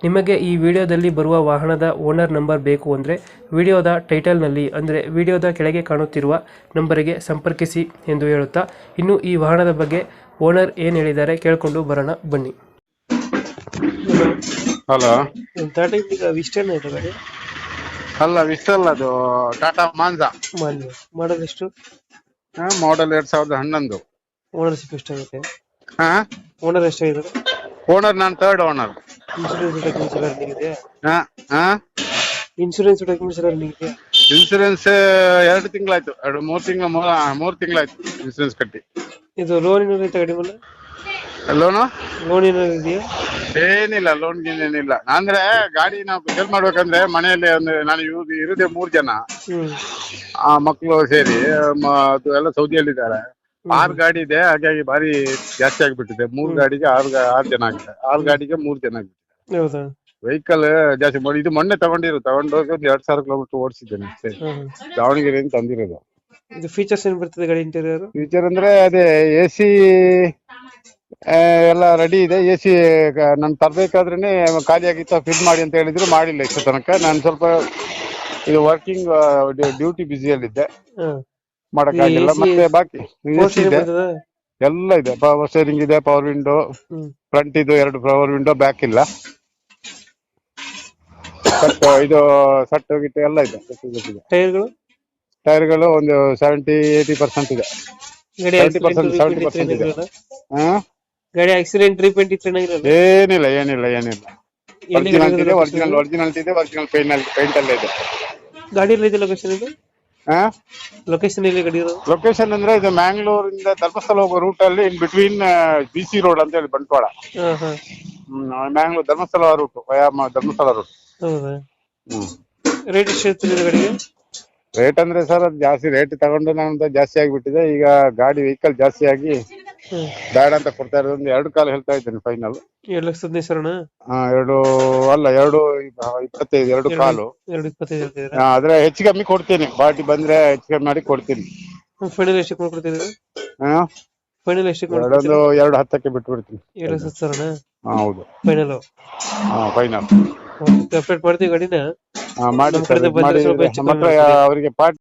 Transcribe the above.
ನಿಮಗೆ ಈ ವಿಡಿಯೋದಲ್ಲಿ ಬರುವ ವಾಹನದ ಓನರ್ ನಂಬರ್ ಬೇಕು ಅಂದರೆ ವಿಡಿಯೋದ ಟೈಟಲ್ನಲ್ಲಿ ಅಂದರೆ ವಿಡಿಯೋದ ಕೆಳಗೆ ಕಾಣುತ್ತಿರುವ ನಂಬರಿಗೆ ಸಂಪರ್ಕಿಸಿ ಎಂದು ಹೇಳುತ್ತಾ ಇನ್ನು ಈ ವಾಹನದ ಬಗ್ಗೆ ಓನರ್ ಏನು ಹೇಳಿದ್ದಾರೆ ಕೇಳಿಕೊಂಡು ಬರೋಣ ಬನ್ನಿ. ಹಲೋ. ಟಾಟಾ ಈಗ ಇಷ್ಟೇನ ಇದೆ ಗಾಡಿ ಅಲ್ಲ ವಿಸ್ತಲ್ ಅದು ಟಾಟಾ ಮಾನ್ಸಾ ಮಾನ್ಯ ಮಾಡೋದು ಎಷ್ಟು? ಮಾಡೆಲ್ ಎರಡ್ ಸಾವಿರದ ಹನ್ನೊಂದು. ಓನರ್ಶಿಪ್ ಎಷ್ಟಾಗುತ್ತೆ? ಹಾ? ಓನರ್ ಎಷ್ಟಾಗಿದೆ? ಓನರ್ ನಾನು ತರ್ಡ್ ಓನರ್ ಇನ್ಶೂರೆನ್ಸ್ ಡಾಕ್ಯುಮೆಂಟ್ಸ್ ಎಲ್ಲ ರನ್ನಿಂಗ್ ಇದೆ ಹಾ ಹಾ ಇನ್ಶೂರೆನ್ಸ್ ಡಾಕ್ಯುಮೆಂಟ್ಸ್ ಎಲ್ಲ ರನ್ನಿಂಗ್ ಇದೆ ಇನ್ಸೂರೆನ್ಸ್ ಎರಡು ತಿಂಗಳಾಯ್ತು. ಎರಡು ಮೂರ್ ತಿಂಗಳ ಮೂರ್ ತಿಂಗಳಾಯ್ತು ಇನ್ಸೂರೆನ್ಸ್ ಕಟ್ಟಿ. ಇದು ಲೋನ್ ಏನಾದ್ರು ಐತೆ ಗಾಡಿ ಮೇಲೆ ಲೋನು ಲೋನ್ ಏನಾದ್ರು ಇದೆಯಾ? ಏನಿಲ್ಲ ಲೋನ್ ಗೀನ್ ಏನಿಲ್ಲ. ಅಂದ್ರೆ ಗಾಡಿ ನಾವು ಸೇಲ್ ಮಾಡ್ಬೇಕಂದ್ರೆ ಮನೆಯಲ್ಲಿ ಒಂದು ನಾನು ಇವ್ರು ಇರುದೇ ಮೂರ್ ಜನ. ಹ್ಮ್. ಆ ಮಕ್ಕಳು ಸೇರಿ ಮ- ಅದು ಎಲ್ಲ ಸೌದಿಯಲ್ಲಿದ್ದಾರೆ. ಆರ್ ಗಾಡಿ ಇದೆ ಹಾಗಾಗಿ ಭಾರಿ ಜಾಸ್ತಿ ಆಗ್ಬಿಟ್ಟಿದೆ. ಮೂರು ಗಾಡಿಗೆ ಆರು ಗಾ- ಆರು ಜನ ಆಗಿದೆ ಆರು ಗಾಡಿಗೆ ಮೂರ್ ಜನ ಆಗ್ಬಿಟ್ಟಿದೆ ಹೌದಾ? ವೆಹಿಕಲ್ ಜಾಸ್ತಿ ಮಾಡಿ ಇದು ಮೊನ್ನೆ ತಗೊಂಡಿರೋ ತಗೊಂಡೋಗಿ ಒಂದು ಎರಡ್ ಸಾವಿರ ಕಿಲೋಮೀಟರ್ ಓಡಿಸಿದ್ದೇನೆ ದಾವಣಗೆರೆ ಹ್ಮ್ ದಾವಣಗೆರೆಯಿಂದ ತಂದಿರೋದು. ಇದು ಫೀಚರ್ಸ್ ಏನ್ ಬರ್ತದೆ ಗಾಡಿ ಇಂಟೀರಿಯರ್ ಫೀಚರ್ ಅಂದ್ರೆ ಅದೇ ಎ ಸಿ ಎಲ್ಲ ರೆಡಿ ಇದೆ. ಎ ಸಿ ನಾನು ತರಬೇಕಾದ್ರೆ ಖಾಲಿ ಆಗಿತ್ತು ಫಿಲ್ ಮಾಡಿ ಅಂತ ಹೇಳಿದ್ರು ಮಾಡಿಲ್ಲ ಇಷ್ಟು ತನಕ. ನಾನು ಸ್ವಲ್ಪ ಇದು ವರ್ಕಿಂಗ್ ಡ್ಯೂಟಿ ಬ್ಯುಸಿಯಲ್ಲಿದ್ದೆ ಮಾಡಕ್ಕಾಗಿಲ್ಲ AC ಮತ್ತೆ ಬಾಕಿ. AC ಇದೆ. ಬರ್ತದೆ? ಎಲ್ಲ ಇದೆ. ಪವರ್ ಸ್ಟೇರಿಂಗ್ ಇದೆ ಪವರ್ ವಿಂಡೋ ಹ್ಮ್. ಫ್ರಂಟ್ ಇದು ಎರಡು ಪವರ್ ವಿಂಡೋ ಬ್ಯಾಕ್ ಇಲ್ಲ. ಸಟ್ ಇದು ಸಟ್ ಗಿಟ್ಟು ಎಲ್ಲ ಇದೆ. ಟೈರ್ಗಳು? ಟೈರ್ಗಳು ಒಂದು ಸೆವೆಂಟಿ ಏಯ್ಟಿ ಪರ್ಸೆಂಟ್ ಇದೆ. ಗಾಡಿ 70% 70% ಇದೆ. ಹಾ ಗಾಡಿ ಆಕ್ಸಿಡೆಂಟ್ ರೀಪೇಂಟ್ ಇತ್ತು ಏನಿಲ್ಲ ಏನಿಲ್ಲ ಏನಿಲ್ಲ. ಒರಿಜಿನಲ್ ಇದೆ ಒರಿಜಿನಲ್ ಒರಿಜಿನಲ್ ಇದೆ? ಒರಿಜಿನಲ್ ಪೇಂಟ್ ಪೇಂಟ್ ಅಲ್ಲೇ ಇದೆ. ಗಾಡಿ ಲೊಕೇಶನ್ ಇದು? ಹಾ ಲೊಕೇಶನ್ ಎಲ್ಲಿ ಗಡಿ ಇರೋದು? ಲೊಕೇಶನ್ ಅಂದ್ರೆ ಇದು ಮ್ಯಾಂಗ್ಳೂರಿಂದ ಧರ್ಮಸ್ಥಳ ಹೋಗೋ ರೂಟ್ ಅಲ್ಲಿ in between B C road ಅಂತ ಹೇಳಿ ಬಂಟ್ವಾಳ. ಹಾ ಹಾ. ಹ್ಮ್, ಮ್ಯಾಂಗ್ಳೂರ್ ಧರ್ಮಸ್ಥಳ ರೂಟ್ ಧರ್ಮಸ್ಥಳ ರೂಟ್ ಹೌದಾ? ಹ್ಮ್. ರೇಟ್ ಎಷ್ಟು ಇದು ಗಾಡಿಗೆ? ರೇಟ್ ಅಂದ್ರೆ ಸರ್ ಅದು ಜಾಸ್ತಿ ರೇಟ್ ತಗೊಂಡು ನಾನು ಜಾಸ್ತಿ ಆಗಿಬಿಟ್ಟಿದೆ. ಈಗ ಗಾಡಿ ವೆಹಿಕಲ್ ಜಾಸ್ತಿ ಆಗಿ ಬೇಡ ಅಂತ ಕೊಡ್ತಾ ಇರೋದು ಒಂದು ಎರಡು ಕಾಲು ಹೇಳ್ತಾ ಇದ್ದೇನೆ ಫೈನಲ್ ಎರಡು ಲಕ್ಷದ ಹದಿನೈದು ಸಾವಿರನ? ಎರಡು ಅಲ್ಲ ಎರಡು ಇಪ್ಪ- ಇಪ್ಪತ್ತೈದು ಎರಡು ಕಾಲು. ಎರಡು ಇಪ್ಪತ್ತೈದು ಹೇಳ್ತಿದ್ದೀರಾ ಆ, ಆದ್ರೆ ಹೆಚ್ಚು ಕಮ್ಮಿ ಕೊಡ್ತೀನಿ. ಪಾರ್ಟಿ ಬಂದ್ರೆ ಹೆಚ್ಚು ಕಮ್ಮಿ ಮಾಡಿ ಕೊಡ್ತೀನಿ. ಫೈನಲ್ ಎಷ್ಟಕ್ಕೆ ಮಾಡ್ಕೊಡ್ತಿದ್ದೀರಾ ಹಾ? ಫೈನಲ್ ಎಷ್ಟಕ್ಕೆ ಎರಡೊಂದು ಮಾಡ್ಕೊಡ್ತೀರಾ ಎರಡು ಹತ್ತಕ್ಕೆ ಬಿಟ್ಬಿಡ್ತೀನಿ. ಎರಡು ಲಕ್ಷದ ಸಾವಿರನ? ಹೌದು. ಫೈನಲ್ ಹಾ ಫೈನಲ್ ಅಪ್ಡೇಟ್ ಮಾಡ್ತೀವಿ ಗಾಡಿನ? ಮಾಡಿ ನಮ್ ಕಡೆಯಿಂದ ಸರ್, ಬಂದ್ರೆ ಮಾಡಿ ಸ್ವಲ್ಪ ಹೆಚ್ಚು ಕಮ್ಮಿ ಮಾಡ್ಕೊಡಿ. ಅವರಿಗೆ ಪಾರ್ಟಿ